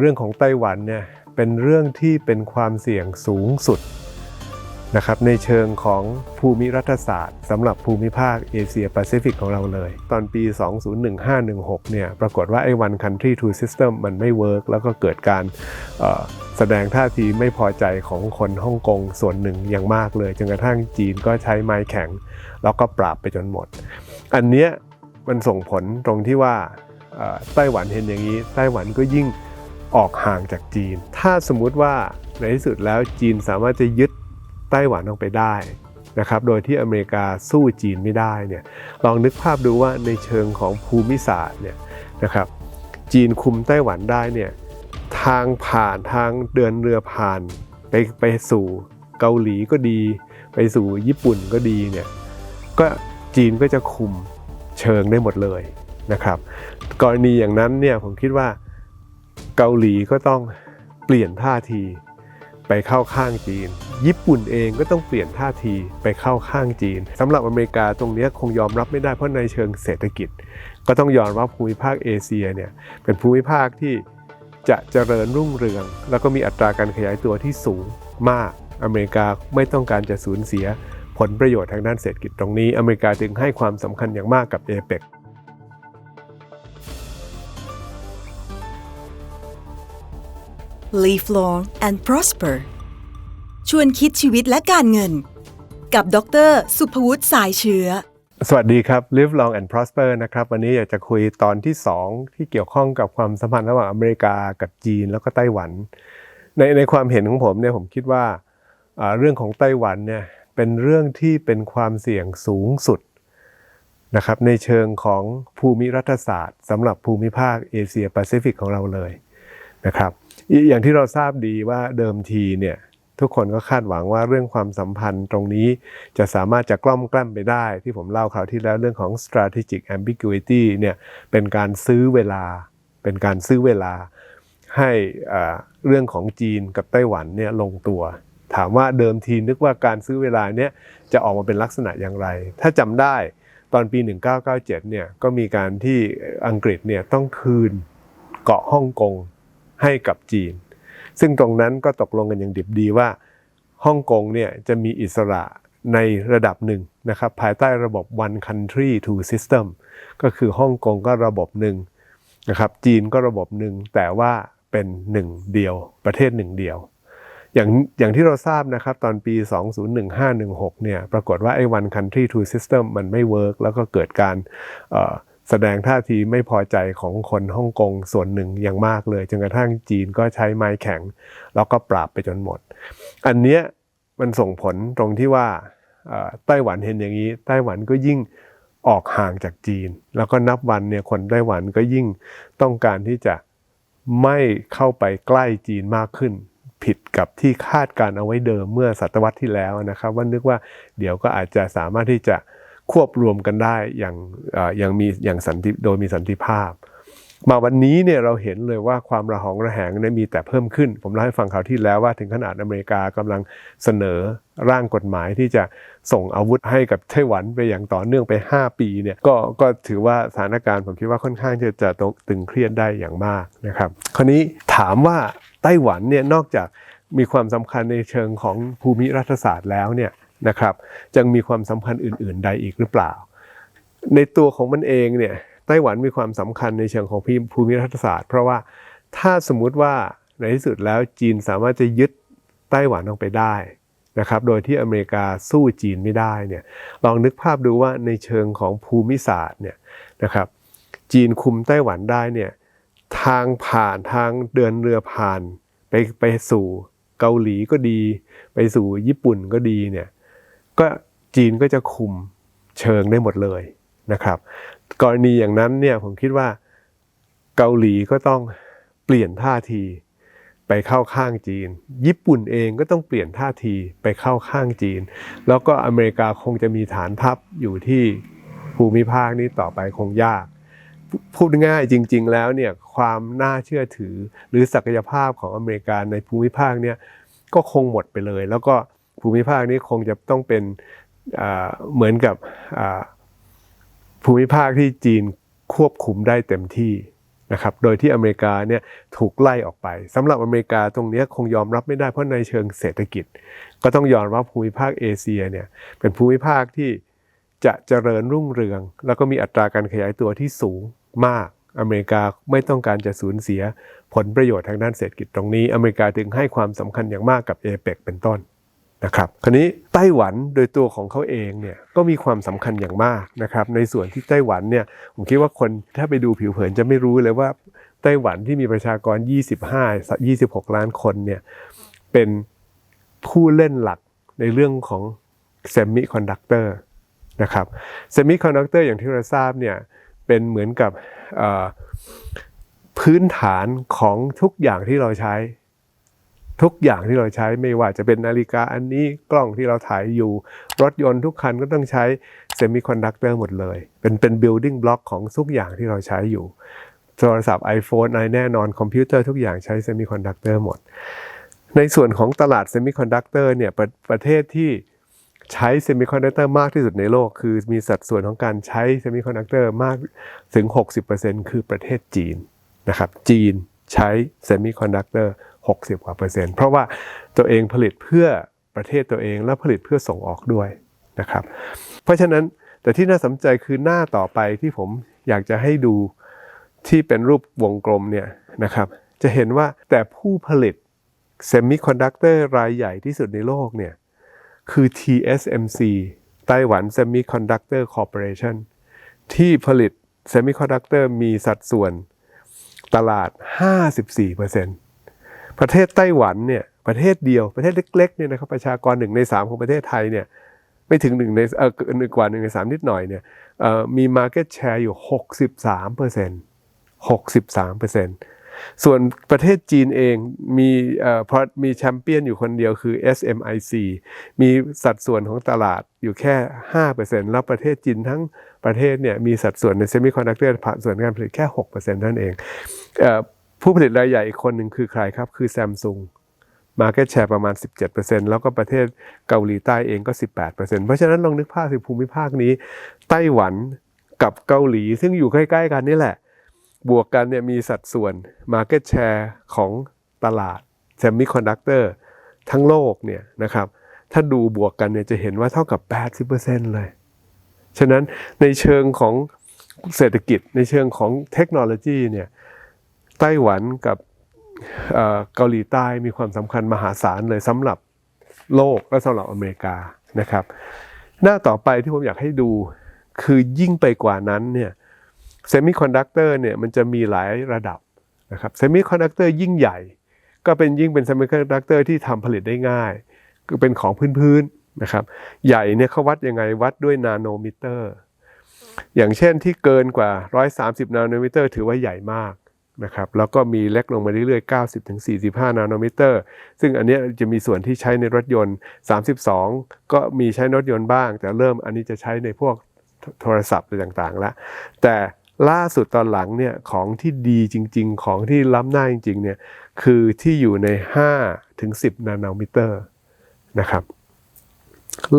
เรื่องของไต้หวันเนี่ยเป็นเรื่องที่เป็นความเสี่ยงสูงสุดนะครับในเชิงของภูมิรัฐศาสตร์สำหรับภูมิภาคเอเชียแปซิฟิกของเราเลย ตอนปี 2015-16 เนี่ยปรากฏว่าไอ้ one country two system มันไม่เวิร์กแล้วก็เกิดการแสดงท่าทีไม่พอใจของคนฮ่องกงส่วนหนึ่งอย่างมากเลยจนกระทั่งจีนก็ใช้ไม้แข็ง แล้วก็ปราบไปจนหมด อันเนี้ยมันส่งผลตรงที่ว่าไต้หวันเห็นอย่างนี้ไต้หวันก็ยิ่ง ออกห่างจากจีน ถ้าสมมุติว่าในที่สุดแล้วจีนสามารถจะยึดไต้หวันออกไปได้นะครับ โดยที่อเมริกาสู้จีนไม่ได้เนี่ย ลองนึกภาพดูว่าในเชิงของภูมิศาสตร์เนี่ยนะครับ จีนคุมไต้หวันได้เนี่ย ทางผ่านทางเดินเรือผ่านไปไปสู่เกาหลีก็ดี ไปสู่ญี่ปุ่นก็ดีเนี่ย ก็จีนก็จะคุมเชิงได้หมดเลยนะครับ กรณีอย่างนั้นเนี่ยผมคิดว่า เกาหลีก็ต้องเปลี่ยนท่าทีไปเข้าข้างจีน ญี่ปุ่นเองก็ต้องเปลี่ยนท่าทีไปเข้าข้างจีนสำหรับอเมริกาตรงนี้คงยอมรับไม่ได้เพราะในเชิงเศรษฐกิจ ก็ต้องยอมรับภูมิภาคเอเชียเนี่ยเป็นภูมิภาคที่จะเจริญรุ่งเรือง แล้วก็มีอัตราการขยายตัวที่สูงมาก อเมริกาไม่ต้องการจะสูญเสียผลประโยชน์ทางด้านเศรษฐกิจตรงนี้ อเมริกาจึงให้ความสำคัญอย่างมากกับเอเปก Live long and prosper ชวนคิดชีวิตและการเงิน กับดร สุภวุฒิสายเชื้อ สวัสดีครับ Live Long and Prosper นะครับ วันนี้อยากจะคุยตอนที่ 2 ที่เกี่ยวข้องกับความสัมพันธ์ระหว่างอเมริกากับจีนแล้วก็ไต้หวัน ในในความเห็นของผมเนี่ยผมคิดว่าอ่าเรื่องของไต้หวันเนี่ยเป็นเรื่องที่เป็นความเสี่ยงสูงสุดนะครับในเชิงของภูมิรัฐศาสตร์สำหรับภูมิภาคเอเชียแปซิฟิกของเราเลยนะครับ อย่างที่เราทราบดีว่าเดิมทีเนี่ยทุกคนก็คาดหวังว่าเรื่องความสัมพันธ์ตรงนี้จะสามารถจะกล้อมกล้ำไปได้ ที่ผมเล่าคราวที่แล้วเรื่องของ strategic ambiguity เนี่ยเป็นการซื้อเวลา เป็นการซื้อเวลา ให้อ่าเรื่องของจีนกับไต้หวันเนี่ยลงตัว ถามว่าเดิมทีนึกว่าการซื้อเวลาเนี่ยจะออกมาเป็นลักษณะอย่างไร ถ้าจำได้ตอนปี 1997เนี่ยก็มีการที่อังกฤษเนี่ยต้องคืนเกาะฮ่องกง ให้กับจีน ซึ่งตรงนั้นก็ตกลงกันอย่างดิบดีว่าฮ่องกงเนี่ยจะมีอิสระในระดับหนึ่งนะครับภายใต้ระบบ one country two system ก็คือฮ่องกงก็ระบบหนึ่งนะครับจีนก็ระบบหนึ่งแต่ว่าเป็นหนึ่งเดียว ประเทศหนึ่งเดียว อย่างอย่างที่เราทราบนะครับตอนปี 2015-16เนี่ยปรากฏว่าไอ้ one country two system มันไม่เวิร์กแล้วก็เกิดการ แสดงท่าทีไม่พอใจของคนฮ่องกงส่วนหนึ่งอย่างมากเลยจนกระทั่งจีนก็ใช้ไม้แข็ง แล้วก็ปราบไปจนหมด อันเนี้ยมันส่งผลตรงที่ว่าไต้หวันเห็นอย่างนี้ ไต้หวันก็ยิ่งออกห่างจากจีน แล้วก็นับวันเนี่ยคนไต้หวันก็ยิ่งต้องการที่จะไม่เข้าไปใกล้จีนมากขึ้น ผิดกับที่คาดการเอาไว้เดิมเมื่อศตวรรษที่แล้วนะครับ ว่านึกว่าเดี๋ยวก็อาจจะสามารถที่จะ ควบรวมกันได้อย่างอย่างมีอย่างสันติโดยมีสันติภาพ มาวันนี้เนี่ยเราเห็นเลยว่าความระหองระแหงเนี่ยมีแต่เพิ่มขึ้น ผมเล่าให้ฟังคราวที่แล้วว่าถึงขนาดอเมริกากำลังเสนอร่างกฎหมายที่จะส่งอาวุธให้กับไต้หวันไปอย่างต่อเนื่องไป 5 ปีเนี่ยก็ก็ถือว่าสถานการณ์ผมคิดว่าค่อนข้างจะจะตึงเครียดได้อย่างมากนะครับ คราวนี้ถามว่าไต้หวันเนี่ยนอกจากมีความสำคัญในเชิงของภูมิรัฐศาสตร์แล้วเนี่ย นะครับยังมีความสำคัญอื่น ๆ ใดอีกหรือเปล่า ในตัวของมันเองเนี่ยไต้หวันมีความสำคัญในเชิงของภูมิรัฐศาสตร์ เพราะว่าถ้าสมมุติว่าในที่สุดแล้วจีนสามารถจะยึดไต้หวันออกไปได้นะครับ โดยที่อเมริกาสู้จีนไม่ได้เนี่ยลองนึกภาพดูว่าในเชิงของภูมิศาสตร์เนี่ยนะครับจีนคุมไต้หวันได้เนี่ยทางผ่านทางเดินเรือผ่านไปไปสู่เกาหลีก็ดี ไปสู่ญี่ปุ่นก็ดีเนี่ย ก็จีนก็จะคุมเชิงได้หมดเลยนะครับ กรณีอย่างนั้นเนี่ยผมคิดว่าเกาหลีก็ต้องเปลี่ยนท่าทีไปเข้าข้างจีน ญี่ปุ่นเองก็ต้องเปลี่ยนท่าทีไปเข้าข้างจีน แล้วก็อเมริกาคงจะมีฐานทัพอยู่ที่ภูมิภาคนี้ต่อไปคงยาก พูดง่ายจริง ๆ แล้วเนี่ยความน่าเชื่อถือหรือศักยภาพของอเมริกาในภูมิภาคเนี่ยก็คงหมดไปเลย แล้วก็ ภูมิภาคนี้คงจะต้องเป็นเหมือนกับภูมิภาคที่จีนควบคุมได้เต็มที่นะครับ โดยที่อเมริกาเนี่ยถูกไล่ออกไปสำหรับอเมริกาตรงนี้คงยอมรับไม่ได้เพราะในเชิงเศรษฐกิจ ก็ต้องยอมรับภูมิภาคเอเชียเนี่ยเป็นภูมิภาคที่จะเจริญรุ่งเรือง แล้วก็มีอัตราการขยายตัวที่สูงมาก อเมริกาไม่ต้องการจะสูญเสียผลประโยชน์ทางด้านเศรษฐกิจตรงนี้ อเมริกาถึงให้ความสำคัญอย่างมากกับเอเปกเป็นต้น นะครับคราวนี้ไต้หวันโดยตัวของเขาเองเนี่ยก็มีความสำคัญอย่างมากนะครับในส่วนที่ไต้หวันเนี่ยผมคิดว่าคนถ้าไปดูผิวเผินจะไม่รู้เลยว่าไต้หวันที่มีประชากร 25 26 ล้านคนเนี่ยเป็นผู้เล่นหลักในเรื่องของเซมิคอนดักเตอร์นะครับเซมิคอนดักเตอร์อย่างที่เราทราบเนี่ยเป็นเหมือนกับพื้นฐานของทุกอย่างที่เราใช้ ทุกอย่างที่เราใช้ไม่ว่าจะเป็นนาฬิกาอันนี้กล้องที่เราถ่ายอยู่ รถยนต์ทุกคันก็ต้องใช้เซมิคอนดักเตอร์หมดเลย เป็นเป็น building block ของทุกอย่างที่เราใช้อยู่โทรศัพท์ iPhone ไรแน่นอนคอมพิวเตอร์ทุกอย่างใช้เซมิคอนดักเตอร์หมด ในส่วนของตลาดเซมิคอนดักเตอร์เนี่ยประประเทศที่ใช้เซมิคอนดักเตอร์มากที่สุดในโลก คือมีสัดส่วนของการใช้เซมิคอนดักเตอร์มากถึง 60%คือประเทศจีนนะครับจีนใช้เซมิคอนดักเตอร์ 60กว่าเปอร์เซ็นต์เพราะว่าตัวเองผลิตเพื่อประเทศตัวเองและผลิตเพื่อส่งออกด้วยนะครับ เพราะฉะนั้นแต่ที่น่าสนใจคือหน้าต่อไปที่ผมอยากจะให้ดูที่เป็นรูปวงกลมเนี่ยนะครับ จะเห็นว่าแต่ผู้ผลิตเซมิคอนดักเตอร์รายใหญ่ที่สุดในโลกเนี่ยคือ TSMC ไต้หวัน Semiconductor Corporation ที่ผลิตเซมิคอนดักเตอร์มีสัดส่วนตลาด 54% ประเทศไต้หวันเนี่ยประเทศเดียวประเทศเล็กๆเนี่ยนะครับประชากรหนึ่งในสามของประเทศไทยเนี่ยไม่ถึงหนึ่งในเออหนึ่งกว่าหนึ่งในสามนิดหน่อยเนี่ยเอ่อมี Market Share อยู่ 63%เปอร์เซ็นต์63%เปอร์เซ็นต์ส่วนประเทศจีนเองมีเอ่อเพราะมีแชมเปี้ยนอยู่คนเดียวคือ SMIC มีสัดส่วนของตลาดอยู่แค่ 5%แล้วประเทศจีนทั้งประเทศเนี่ยมีสัดส่วนในเซมิคอนดักเตอร์ส่วนการผลิตแค่ 6%นั่นเองเอ่อ ผู้ผลิตรายใหญ่อีกคนหนึ่งคือใครครับ คือ Samsung Market Share ประมาณ 17%แล้วก็ประเทศเกาหลีใต้เองก็ 18%เพราะฉะนั้นลองนึกภาพสิภูมิภาคนี้ ไต้หวันกับเกาหลีซึ่งอยู่ใกล้ ๆ กันนี่แหละ บวกกันเนี่ยมีสัดส่วน Market Share ของตลาด Semiconductor ทั้งโลกเนี่ยนะครับ ถ้าดูบวกกันเนี่ยจะเห็นว่าเท่ากับ 80%เลย ฉะนั้นในเชิงของเศรษฐกิจในเชิงของเทคโนโลยีเนี่ย ไต้หวันกับเกาหลีใต้มีความสำคัญมหาศาลเลยสำหรับโลกและสำหรับอเมริกานะครับ หน้าต่อไปที่ผมอยากให้ดูคือยิ่งไปกว่านั้นเนี่ยเซมิคอนดักเตอร์เนี่ยมันจะมีหลายระดับนะครับเซมิคอนดักเตอร์ยิ่งใหญ่ ก็เป็นยิ่งเป็นเซมิคอนดักเตอร์ที่ทำผลิตได้ง่ายคือเป็นของพื้นๆนะครับใหญ่เนี่ยเขาวัดยังไงวัดด้วยนาโนมิเตอร์ อย่างเช่นที่เกินกว่า 130 นาโนมิเตอร์ ถือว่าใหญ่มาก นะครับแล้วก็มีเล็กลงมาเรื่อยๆ 90ถึง45 นาโนมิเตอร์ ซึ่งอันนี้จะมีส่วนที่ใช้ในรถยนต์ 32 ก็มีใช้นรถยนต์บ้าง แต่เริ่มอันนี้จะใช้ในพวกโทรศัพท์อะไรต่างๆแล้วแต่ล่าสุดตอนหลังเนี่ยของที่ดีจริง ๆ ของที่ล้ำหน้าจริงๆเนี่ยคือที่อยู่ใน5ถึง10 นาโนมิเตอร์นะครับ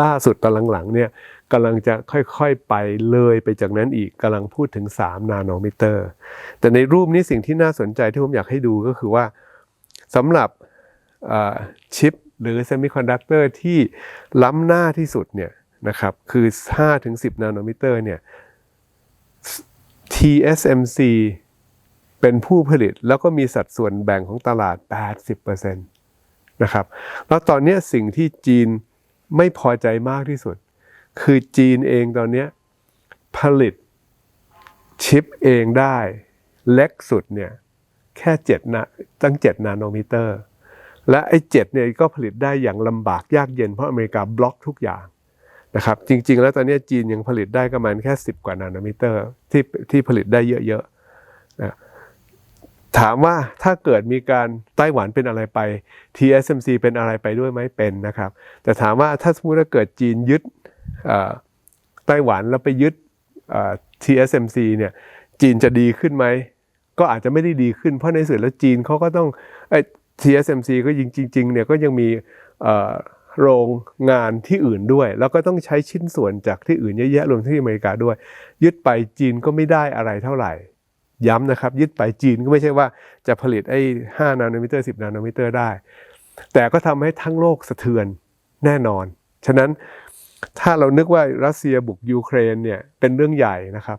ล่าสุดตอนหลังๆเนี่ย กำลังจะค่อยๆไปเลยไปจากนั้นอีกกำลังพูดถึง 3 นาโนมิเตอร์ แต่ในรูปนี้สิ่งที่น่าสนใจที่ผมอยากให้ดูก็คือว่าสำหรับชิปหรือเซมิคอนดักเตอร์ที่ล้ำหน้าที่สุดเนี่ยนะครับคือ 5-10 นาโนมิเตอร์เนี่ย TSMC เป็นผู้ผลิตแล้วก็มีสัดส่วนแบ่งของตลาด 80%นะครับ แล้วตอนนี้สิ่งที่จีนไม่พอใจมากที่สุด คือจีนเองตอนนี้ผลิตชิปเองได้ เล็กสุดเนี่ยแค่7นะตั้ง7นาโนมิเตอร์ และไอ้7เนี่ยก็ผลิตได้อย่างลำบากยากเย็นเพราะอเมริกาบล็อกทุกอย่างนะครับจริง ๆ แล้วตอนนี้จีนยังผลิตได้ประมาณแค่ 10 กว่านาโนมิเตอร์ที่ที่ผลิตได้เยอะๆนะถามว่าถ้าเกิดมีการไต้หวันเป็นอะไรไป TSMC เป็นอะไรไปด้วยไหมเป็นนะครับ แต่ถามว่าถ้าสมมติว่าเกิดจีนยึด ไต้หวันแล้วไปยึด TSMC เนี่ยจีนจะดีขึ้นไหม ก็อาจจะไม่ได้ดีขึ้น เพราะในสุดแล้วจีนเขาก็ต้องไอ้ TSMC ก็จริงๆเนี่ยก็ยังมีโรงงานที่อื่นด้วย แล้วก็ต้องใช้ชิ้นส่วนจากที่อื่นเยอะแยะรวมที่อเมริกาด้วย ยึดไปจีนก็ไม่ได้อะไรเท่าไหร่ ย้ำนะครับ ยึดไปจีนก็ไม่ใช่ว่าจะผลิตไอ้5นาโนมิเตอร์ 10 นาโนมิเตอร์ได้ แต่ก็ทำให้ทั้งโลกสะเทือนแน่นอน ฉะนั้น ถ้าเรานึกว่ารัสเซียบุกยูเครนเนี่ยเป็นเรื่องใหญ่นะครับ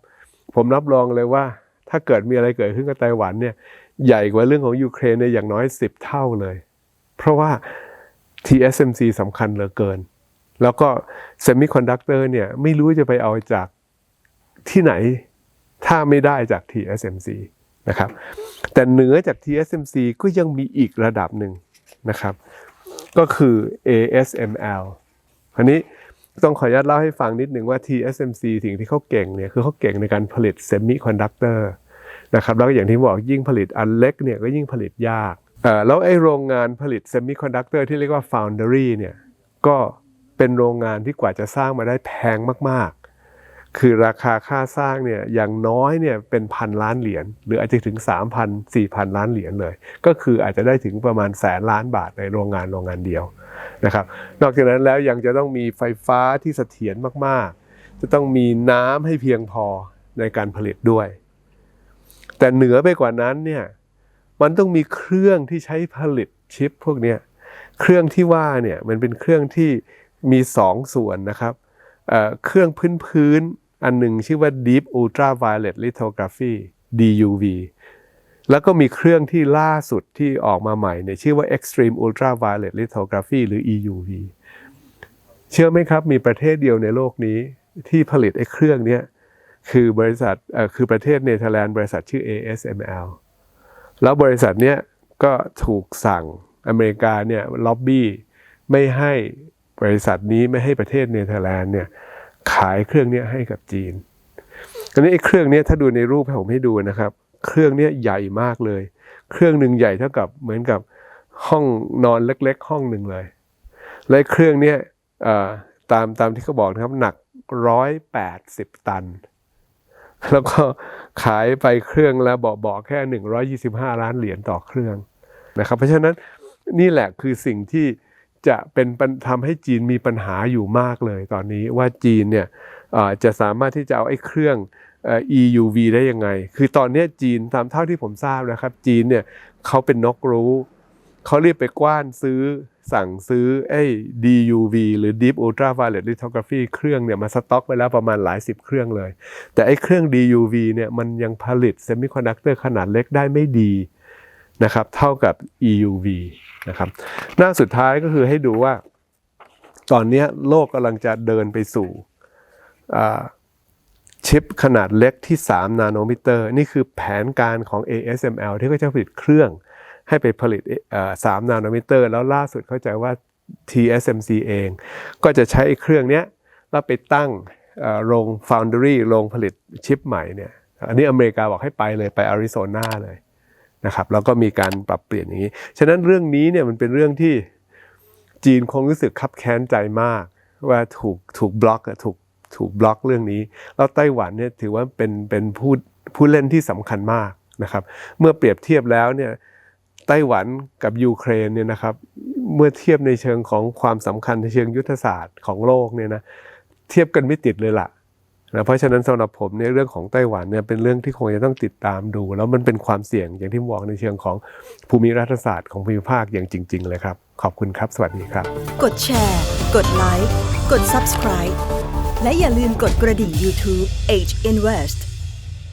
ผมรับรองเลยว่า ถ้าเกิดมีอะไรเกิดขึ้นกับไต้หวันเนี่ยใหญ่กว่าเรื่องของยูเครนเนี่ยอย่างน้อย 10 เท่าเลย เพราะว่า TSMC สำคัญเหลือเกิน แล้วก็เซมิคอนดักเตอร์เนี่ยไม่รู้จะไปเอาจากที่ไหน ถ้าไม่ได้จาก TSMC นะครับ แต่เหนือจาก TSMC ก็ยังมีอีกระดับหนึ่งนะครับ ก็คือ ASML คราวนี้ ต้องขออนุญาตเล่าให้ฟังนิดหนึ่งว่า TSMC สิ่งที่เขาเก่งเนี่ยคือเขาเก่งในการผลิตเซมิคอนดักเตอร์นะครับแล้วก็อย่างที่บอกยิ่งผลิตอันเล็กเนี่ยก็ยิ่งผลิตยากแล้วไอ้โรงงานผลิตเซมิคอนดักเตอร์ที่เรียกว่า Foundry เนี่ยก็เป็นโรงงานที่กว่าจะสร้างมาได้แพงมาก คือราคาค่าสร้างเนี่ยอย่างน้อยเนี่ยเป็นพันล้านเหรียญหรืออาจจะถึง 3,000 4,000 ล้านเหรียญเลย ก็คืออาจจะได้ถึงประมาณแสนล้านบาทในโรงงานโรงงานเดียวนะครับนอกจากนั้นแล้วยังจะต้องมีไฟฟ้าที่เสถียรมากๆ จะต้องมีน้ำให้เพียงพอในการผลิตด้วย แต่เหนือไปกว่านั้นเนี่ยมันต้องมีเครื่องที่ใช้ผลิตชิปพวกเนี้ยเครื่องที่ว่าเนี่ยมันเป็นเครื่องที่มีสองส่วนนะครับเครื่องพื้นพื้น อันหนึ่งชื่อว่า Deep Ultraviolet Lithography DUV แล้วก็มีเครื่องที่ล่าสุดที่ออกมาใหม่เนี่ยชื่อว่า Extreme Ultraviolet Lithography หรือ EUV เชื่อไหมครับมีประเทศเดียวในโลกนี้ที่ผลิตไอ้เครื่องนี้คือบริษัทคือประเทศเนเธอร์แลนด์บริษัทชื่อ ASML แล้วบริษัทเนี้ยก็ถูกสั่งอเมริกาเนี่ยล็อบบี้ไม่ให้บริษัทนี้ไม่ให้ประเทศเนเธอร์แลนด์เนี่ย ขายเครื่องนี้ให้กับจีนตอนนี้ไอ้เครื่องนี้ถ้าดูในรูปให้ผมให้ดูนะครับ เครื่องนี้ใหญ่มากเลย เครื่องหนึ่งใหญ่เท่ากับเหมือนกับห้องนอนเล็ก ๆ ห้องหนึ่งเลย และเครื่องนี้ตามตามที่เขาบอกนะครับหนักร้อยแปดสิบตัน แล้วก็ขายไปเครื่องละเบาๆแค่125ล้านเหรียญต่อเครื่องนะครับ เพราะฉะนั้นนี่แหละคือสิ่งที่ จะเป็นทำให้จีนมีปัญหาอยู่มากเลยตอนนี้ว่าจีนเนี่ยจะสามารถที่จะเอาไอ้เครื่อง EUV ได้ยังไง คือตอนนี้จีนตามเท่าที่ผมทราบนะครับ จีนเนี่ยเขาเป็นนกรู้ เขาเรียบไปกว้านซื้อสั่งซื้อไอ้ DUV หรือ Deep Ultraviolet Lithography เครื่องเนี่ยมาสต็อกไปแล้วประมาณหลายสิบเครื่องเลย แต่ไอ้เครื่อง DUV เนี่ยมันยังผลิตเซมิคอนดักเตอร์ขนาดเล็กได้ไม่ดี นะครับเท่ากับ EUV นะครับหน้าสุดท้ายก็คือให้ดูว่า ตอนนี้โลกกำลังจะเดินไปสู่ชิปขนาดเล็กที่ 3 นาโนมิเตอร์ นี่คือแผนการของ ASML ที่เขาจะผลิตเครื่องให้ไปผลิต3นาโนมิเตอร์ แล้วล่าสุดเข้าใจว่า TSMC เอง ก็จะใช้เครื่องนี้แล้วไปตั้งโรง foundry โรงผลิตชิปใหม่เนี่ย อันนี้อเมริกาบอกให้ไปเลยไปอาริโซนาเลย นะครับแล้วก็มีการปรับเปลี่ยนอย่างนี้ ฉะนั้นเรื่องนี้เนี่ยมันเป็นเรื่องที่จีนคงรู้สึกคับแค้นใจมาก ว่าถูกถูกบล็อกถูกถูกบล็อกเรื่องนี้ แล้วไต้หวันเนี่ยถือว่าเป็นเป็นผู้ผู้เล่นที่สำคัญมากนะครับเมื่อเปรียบเทียบแล้วเนี่ยไต้หวันกับยูเครนเนี่ยนะครับเมื่อเทียบในเชิงของความสำคัญในเชิงยุทธศาสตร์ของโลกเนี่ยนะเทียบกันไม่ติดเลยล่ะ นะเพราะฉะนั้นสำหรับผมเนี่ยเรื่องของไต้หวันเนี่ยเป็นเรื่องที่คงจะต้องติดตามดู แล้วมันเป็นความเสี่ยงอย่างที่บอกในเชิงของภูมิรัฐศาสตร์ของภูมิภาคอย่างจริง ๆ เลยครับ ขอบคุณครับ สวัสดีครับ กดแชร์ กดไลค์กด Subscribe และอย่าลืมกดกระดิ่ง YouTube Age Invest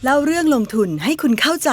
เล่าเรื่องลงทุนให้คุณเข้าใจ